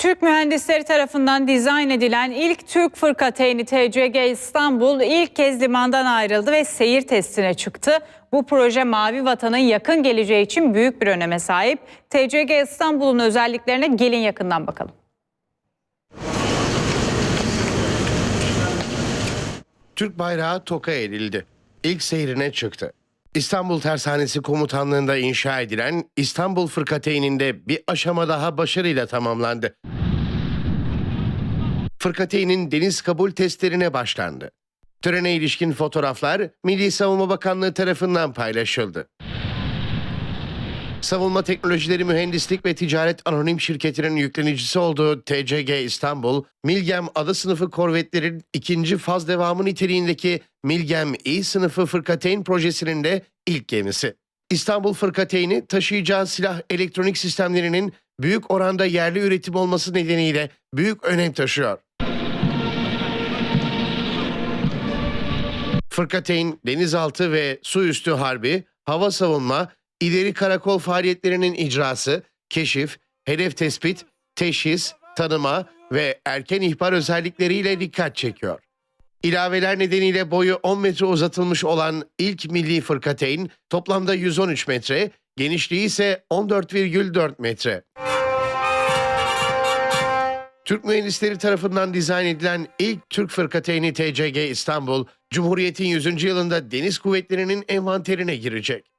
Türk mühendisleri tarafından dizayn edilen ilk Türk fırkateyni TCG İstanbul ilk kez limandan ayrıldı ve seyir testine çıktı. Bu proje Mavi Vatan'ın yakın geleceği için büyük bir öneme sahip. TCG İstanbul'un özelliklerine gelin yakından bakalım. Türk bayrağı toka edildi. İlk seyrine çıktı. İstanbul Tersanesi Komutanlığı'nda inşa edilen İstanbul Fırkateyninde bir aşama daha başarıyla tamamlandı. Fırkateynin deniz kabul testlerine başlandı. Törene ilişkin fotoğraflar Milli Savunma Bakanlığı tarafından paylaşıldı. Savunma Teknolojileri Mühendislik ve Ticaret Anonim Şirketi'nin yüklenicisi olduğu TCG İstanbul, Milgem adı sınıfı korvetlerin ikinci faz devamı niteliğindeki Milgem İ sınıfı fırkateyn projesinin de ilk gemisi. İstanbul Fırkateyni taşıyacağı silah elektronik sistemlerinin büyük oranda yerli üretim olması nedeniyle büyük önem taşıyor. Fırkateyn, denizaltı ve su üstü harbi, hava savunma, ileri karakol faaliyetlerinin icrası, keşif, hedef tespit, teşhis, tanıma ve erken ihbar özellikleriyle dikkat çekiyor. İlaveler nedeniyle boyu 10 metre uzatılmış olan ilk milli fırkateyn toplamda 113 metre, genişliği ise 14,4 metre. Türk mühendisleri tarafından dizayn edilen ilk Türk fırkateyni TCG İstanbul, Cumhuriyet'in 100. yılında Deniz Kuvvetleri'nin envanterine girecek.